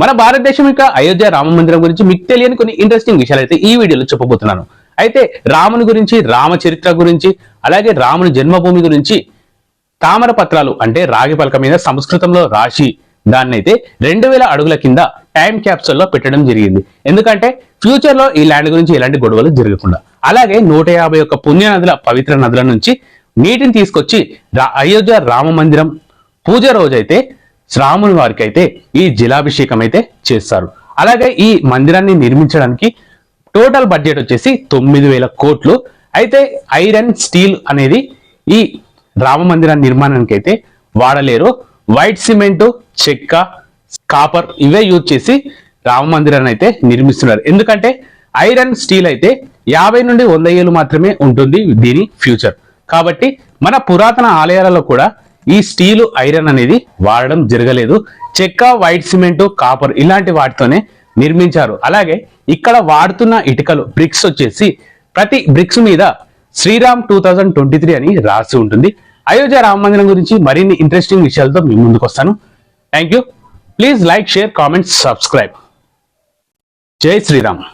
మన భారతదేశం యొక్క అయోధ్య రామ మందిరం గురించి మీకు తెలియని కొన్ని ఇంట్రెస్టింగ్ విషయాలు అయితే ఈ వీడియోలో చెప్పబోతున్నాను. అయితే రాముని గురించి రామచరిత్ర గురించి అలాగే రాముని జన్మభూమి గురించి తామర పత్రాలు అంటే రాగి పలక మీద సంస్కృతంలో రాసి దాన్ని అయితే రెండు వేల అడుగుల కింద టైం క్యాప్సూల్లో పెట్టడం జరిగింది. ఎందుకంటే ఫ్యూచర్లో ఈ ల్యాండ్ గురించి ఎలాంటి గొడవలు జరగకుండా. అలాగే నూట యాభై ఒక్క పుణ్య నదుల పవిత్ర నదుల నుంచి నీటిని తీసుకొచ్చి అయోధ్య రామ మందిరం పూజ రోజైతే రాముని వారికి అయితే ఈ జలాభిషేకం అయితే చేస్తారు. అలాగే ఈ మందిరాన్ని నిర్మించడానికి టోటల్ బడ్జెట్ వచ్చేసి తొమ్మిది వేల కోట్లు. అయితే ఐరన్ స్టీల్ అనేది ఈ రామ మందిర నిర్మాణానికి అయితే వాడలేరు. వైట్ సిమెంట్ చెక్క కాపర్ ఇవే యూజ్ చేసి రామ మందిరాన్ని అయితే నిర్మిస్తున్నారు. ఎందుకంటే ఐరన్ స్టీల్ అయితే యాభై నుండి వంద ఏళ్ళు మాత్రమే ఉంటుంది దీని ఫ్యూచర్. కాబట్టి మన పురాతన ఆలయాలలో కూడా ఈ స్టీలు ఐరన్ అనేది వాడడం జరగలేదు. చెక్క వైట్ సిమెంట్ కాపర్ ఇలాంటి వాటితోనే నిర్మించారు. అలాగే ఇక్కడ వాడుతున్న ఇటుకలు బ్రిక్స్ వచ్చేసి ప్రతి బ్రిక్స్ మీద Shriram two thousand twenty three అని రాసి ఉంటుంది. అయోధ్య రామ మందిరం గురించి మరిన్ని ఇంట్రెస్టింగ్ విషయాలతో మీ ముందుకు వస్తాను. Thank you please like share comment subscribe జై శ్రీరామ్.